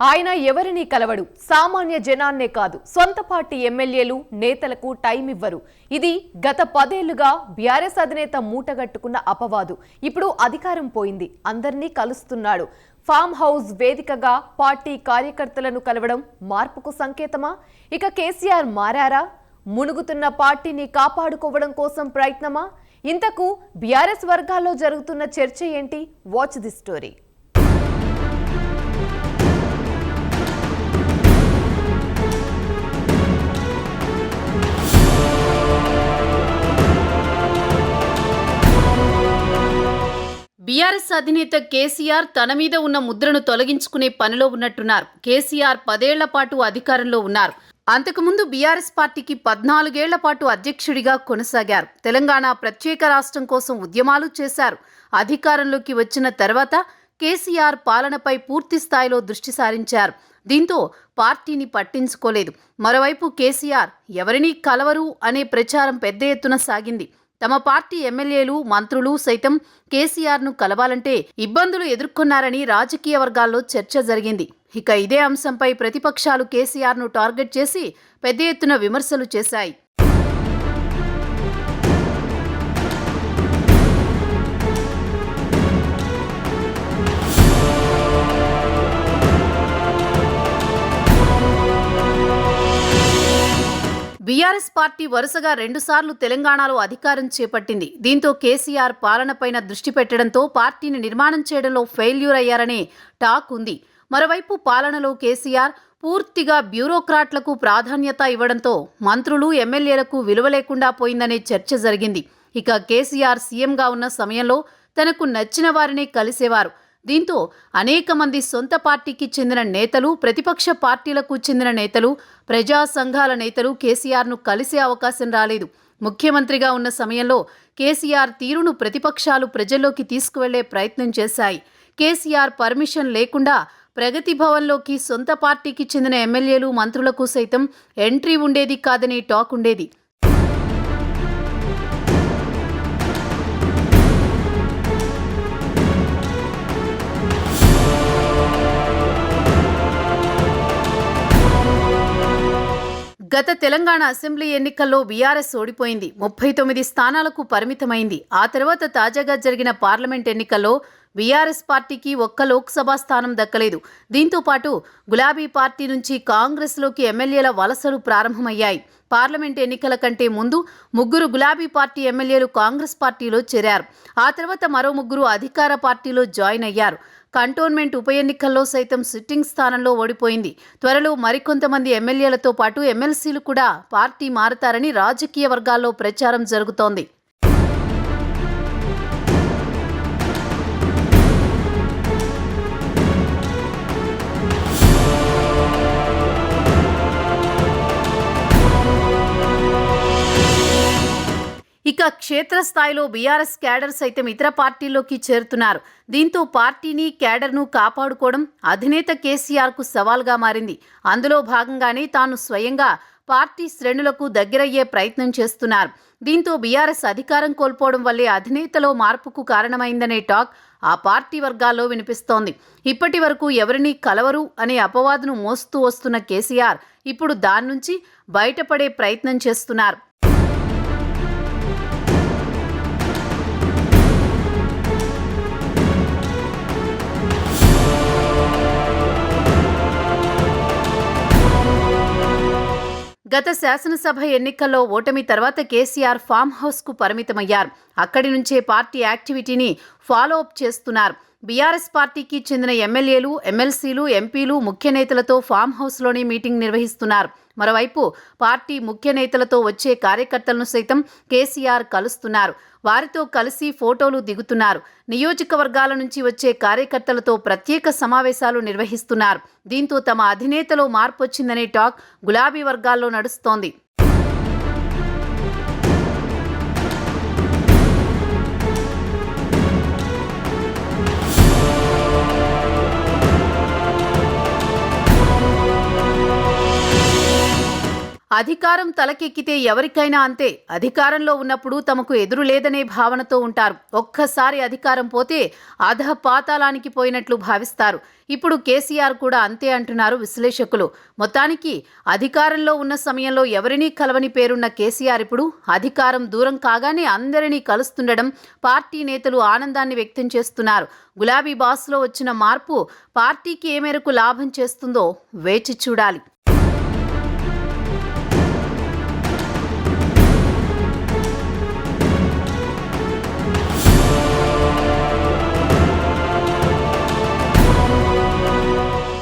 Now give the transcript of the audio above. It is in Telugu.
ఆయన ఎవరిని కలవడు? సామాన్య జనాన్నే కాదు. సొంత పార్టీ ఎమ్మెల్యేలు నేతలకు టైం ఇవ్వరు. ఇది గత పదేళ్ళుగా బీఆర్ఎస్ అధినేత మూటగట్టుకున్న అపవాదు. ఇప్పుడు అధికారం పోయింది. అందరినీ కలుస్తున్నాడు. ఫామ్ హౌస్ వేదికగా పార్టీ కార్యకర్తలను కలవడం మార్పుకు సంకేతమా? ఇక కేసీఆర్ మారారా? మునుగుతున్న పార్టీని కాపాడుకోవడం కోసం ప్రయత్నమా? ఇంతకు బీఆర్ఎస్ వర్గాల్లో జరుగుతున్న చర్చ ఏంటి? వాచ్ ది స్టోరీ బీఆర్ఎస్ అధినేత కేసీఆర్ తన మీద ఉన్న ముద్రను తొలగించుకునే పనిలో ఉన్నట్టున్నారు. కేసీఆర్ పదేళ్ళ పాటు అధికారంలో ఉన్నారు. అంతకుముందు బీఆర్ఎస్ పార్టీకి పద్నాలుగేళ్ళ పాటు అధ్యక్షుడిగా కొనసాగారు. తెలంగాణ ప్రత్యేక రాష్ట్రం కోసం ఉద్యమాలు చేశారు. అధికారంలోకి వచ్చిన తర్వాత కేసీఆర్ పాలనపై పూర్తి స్థాయిలో దృష్టి సారించారు. దీంతో పార్టీని పట్టించుకోలేదు. మరోవైపు కేసీఆర్ ఎవరినీ కలవరు అనే ప్రచారం పెద్ద ఎత్తున సాగింది. తమ పార్టీ ఎమ్మెల్యేలు మంత్రులు సైతం కేసీఆర్ను కలవాలంటే ఇబ్బందులు ఎదుర్కొన్నారని రాజకీయ వర్గాల్లో చర్చ జరిగింది. ఇక ఇదే అంశంపై ప్రతిపక్షాలు కేసీఆర్ను టార్గెట్ చేసి పెద్ద ఎత్తున విమర్శలు చేశాయి. బీఆర్ఎస్ పార్టీ వరుసగా రెండుసార్లు తెలంగాణలో అధికారం చేపట్టింది. దీంతో కేసీఆర్ పాలనపైన దృష్టి పెట్టడంతో పార్టీని నిర్మాణం చేయడంలో ఫెయిల్యూర్ అయ్యారనే టాక్ ఉంది. మరోవైపు పాలనలో కేసీఆర్ పూర్తిగా బ్యూరోక్రాట్లకు ప్రాధాన్యత ఇవ్వడంతో మంత్రులు ఎమ్మెల్యేలకు విలువ లేకుండా పోయిందనే చర్చ జరిగింది. ఇక కేసీఆర్ సీఎంగా ఉన్న సమయంలో తనకు నచ్చిన వారిని కలిసేవారు. దీంతో అనేక మంది సొంత పార్టీకి చెందిన నేతలు ప్రతిపక్ష పార్టీలకు చెందిన నేతలు ప్రజా సంఘాల నేతలు కేసీఆర్ను కలిసే అవకాశం రాలేదు. ముఖ్యమంత్రిగా ఉన్న సమయంలో కేసీఆర్ తీరును ప్రతిపక్షాలు ప్రజల్లోకి తీసుకువెళ్ళే ప్రయత్నం చేశాయి. కేసీఆర్ పర్మిషన్ లేకుండా ప్రగతి భవన్లోకి సొంత పార్టీకి చెందిన ఎమ్మెల్యేలు మంత్రులకు సైతం ఎంట్రీ ఉండేది కాదనే టాక్ ఉండేది. గత తెలంగాణ అసెంబ్లీ ఎన్నికల్లో బీఆర్ఎస్ ఓడిపోయింది. ముప్పై తొమ్మిది స్థానాలకు పరిమితమైంది. ఆ తర్వాత తాజాగా జరిగిన పార్లమెంట్ ఎన్నికల్లో బీఆర్ఎస్ పార్టీకి ఒక్క లోక్సభ స్థానం దక్కలేదు. దీంతో పాటు గులాబీ పార్టీ నుంచి కాంగ్రెస్లోకి ఎమ్మెల్యేల వలసలు ప్రారంభమయ్యాయి. పార్లమెంట్ ఎన్నికల కంటే ముందు ముగ్గురు గులాబీ పార్టీ ఎమ్మెల్యేలు కాంగ్రెస్ పార్టీలో చేరారు. ఆ తర్వాత మరో ముగ్గురు అధికార పార్టీలో జాయిన్ అయ్యారు. కంటోన్మెంట్ ఉప ఎన్నికల్లో సైతం సిట్టింగ్ స్థానంలో ఓడిపోయింది. త్వరలో మరికొంతమంది ఎమ్మెల్యేలతో పాటు ఎమ్మెల్సీలు కూడా పార్టీ మారతారని రాజకీయ వర్గాల్లో ప్రచారం జరుగుతోంది. ఇక క్షేత్రస్థాయిలో బీఆర్ఎస్ క్యాడర్ సైతం ఇతర పార్టీల్లోకి చేరుతున్నారు. దీంతో పార్టీని క్యాడర్ను కాపాడుకోవడం అధినేత కేసీఆర్కు సవాల్గా మారింది. అందులో భాగంగానే తాను స్వయంగా పార్టీ శ్రేణులకు దగ్గరయ్యే ప్రయత్నం చేస్తున్నారు. దీంతో బీఆర్ఎస్ అధికారం కోల్పోవడం వల్లే అధినేతలో మార్పుకు కారణమైందనే టాక్ ఆ పార్టీ వర్గాల్లో వినిపిస్తోంది. ఇప్పటి వరకు ఎవరిని కలవరు అనే అపవాదును మోస్తూ వస్తున్న కేసీఆర్ ఇప్పుడు దాని నుంచి బయటపడే ప్రయత్నం చేస్తున్నారు. గత శాసనసభ ఎన్నికల్లో ఓటమి తర్వాత కేసీఆర్ ఫామ్ హౌస్కు పరిమితమయ్యారు. అక్కడి నుంచే పార్టీ యాక్టివిటీని ఫాలో అప్ చేస్తున్నారు. బీఆర్ఎస్ పార్టీకి చెందిన ఎమ్మెల్యేలు ఎమ్మెల్సీలు ఎంపీలు ముఖ్య నేతలతో ఫామ్ హౌస్లోనే మీటింగ్ నిర్వహిస్తున్నారు. మరోవైపు పార్టీ ముఖ్య నేతలతో వచ్చే కార్యకర్తలను సైతం కేసీఆర్ కలుస్తున్నారు. వారితో కలిసి ఫోటోలు దిగుతున్నారు. నియోజకవర్గాల నుంచి వచ్చే కార్యకర్తలతో ప్రత్యేక సమావేశాలు నిర్వహిస్తున్నారు. దీంతో తమ అధినేతలో మార్పు వచ్చిందనే టాక్ గులాబీ వర్గాల్లో నడుస్తోంది. అధికారం తలకెక్కితే ఎవరికైనా అంతే. అధికారంలో ఉన్నప్పుడు తమకు ఎదురు లేదనే భావనతో ఉంటారు. ఒక్కసారి అధికారం పోతే అధ పాతాళానికి పోయినట్లు భావిస్తారు. ఇప్పుడు కేసీఆర్ కూడా అంతే అంటున్నారు విశ్లేషకులు. మొత్తానికి అధికారంలో ఉన్న సమయంలో ఎవరినీ కలవని పేరున్న కేసీఆర్ ఇప్పుడు అధికారం దూరం కాగానే అందరినీ కలుస్తుండడం పార్టీ నేతలు ఆనందాన్ని వ్యక్తం చేస్తున్నారు. గులాబీ బాస్లో వచ్చిన మార్పు పార్టీకి ఏ మేరకు లాభం చేస్తుందో వేచి చూడాలి.